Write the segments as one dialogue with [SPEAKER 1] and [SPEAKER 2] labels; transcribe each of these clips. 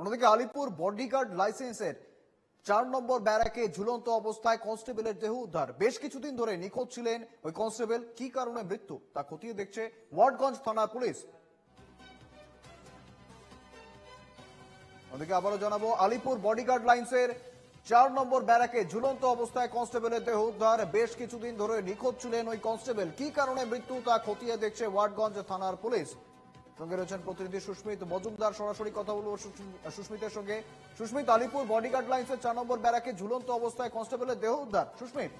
[SPEAKER 1] অন্যদিকে আলিপুর বডিগার্ড লাইসেন্সের চার নম্বর ব্যারাকে ঝুলন্ত অবস্থায় কনস্টেবলের দেহ উদ্ধার। বেশ কিছুদিন ধরে নিখোঁজ ছিলেন ওই কনস্টেবল। কি কারণে মৃত্যু তা খতিয়ে দেখছে ওয়ার্ডগঞ্জ থানার পুলিশ। ওদিকে আবারও জানাব, আলিপুর বডিগার্ড লাইন্সের চার নম্বর ব্যারাকে ঝুলন্ত অবস্থায় কনস্টেবলের দেহ উদ্ধার। বেশ কিছুদিন ধরে নিখোঁজ ছিলেন ওই কনস্টেবল। কি কারণে মৃত্যু তা খতিয়ে দেখছে ওয়ার্ডগঞ্জ থানার পুলিশ। সঙ্গে রয়েছেন প্রতিনিধি সুস্মিত মজুমদার। সরাসরি কথা বলব সুস্মিতের সঙ্গে। সুস্মিত, আলিপুর বডিগার্ড লাইন্সের চার নম্বর ব্যারাকে ঝুলন্ত অবস্থায় কনস্টেবলের দেহ উদ্ধার। সুস্মিত।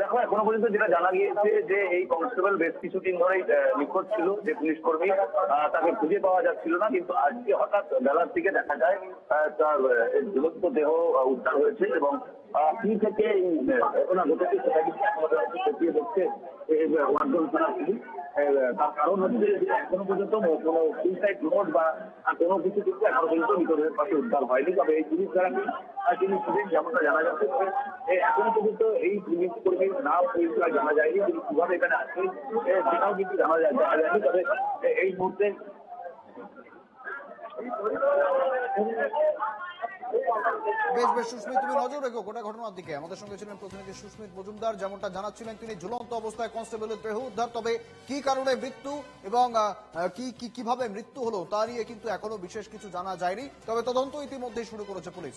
[SPEAKER 2] দেখো, এখনও পর্যন্ত যেটা জানা গিয়েছে যে এই কনস্টেবল বেশ কিছুদিন ধরেই নিখোঁজ ছিল যে পুলিশ কর্মী তাকে খুঁজে পাওয়া যাচ্ছিল না, কিন্তু আজকে হঠাৎ বেলার দিকে দেখা যায় তার ঝুলন্ত দেহ উদ্ধার হয়েছে এবং কি থেকে এই ঘটনা ঘটেছে সেটা কিন্তু পর্যন্ত খতিয়ে ওয়ার্ডন থানা পুলিশ তার কারণ হচ্ছে এখনও পর্যন্ত কোনো সুইসাইড নোট বা কোনো কিছু কিন্তু এখনও পর্যন্ত মৃতদেহের পাশে উদ্ধার হয়নি। তবে এই পুলিশ দ্বারা তিনি ছিলেন যেমনটা জানা যাচ্ছে এখনও পর্যন্ত এই পুলিশ কর্মীর নাম পরিচয় জানা যায়নি তিনি কীভাবে এখানে আসেন এ, সেটাও কিন্তু জানা যায় জানা যায়নি। তবে এই মুহূর্তে
[SPEAKER 1] বেশ বেশ, সুস্মিত, তুমি নজর রেখো, গোটা ঘটনার দিকে। আমাদের সঙ্গে ছিলেন প্রতিনিধি সুস্মিত মজুমদার, যেমনটা জানাচ্ছিলেন তিনি ঝুলন্ত অবস্থায় কনস্টেবলের দেহ উদ্ধার, তবে কি কারণে মৃত্যু এবং কি কি, কীভাবে মৃত্যু হলো, তা নিয়ে কিন্তু এখনও বিশেষ কিছু জানা যায়নি। তবে তদন্ত ইতিমধ্যেই শুরু করেছে পুলিশ।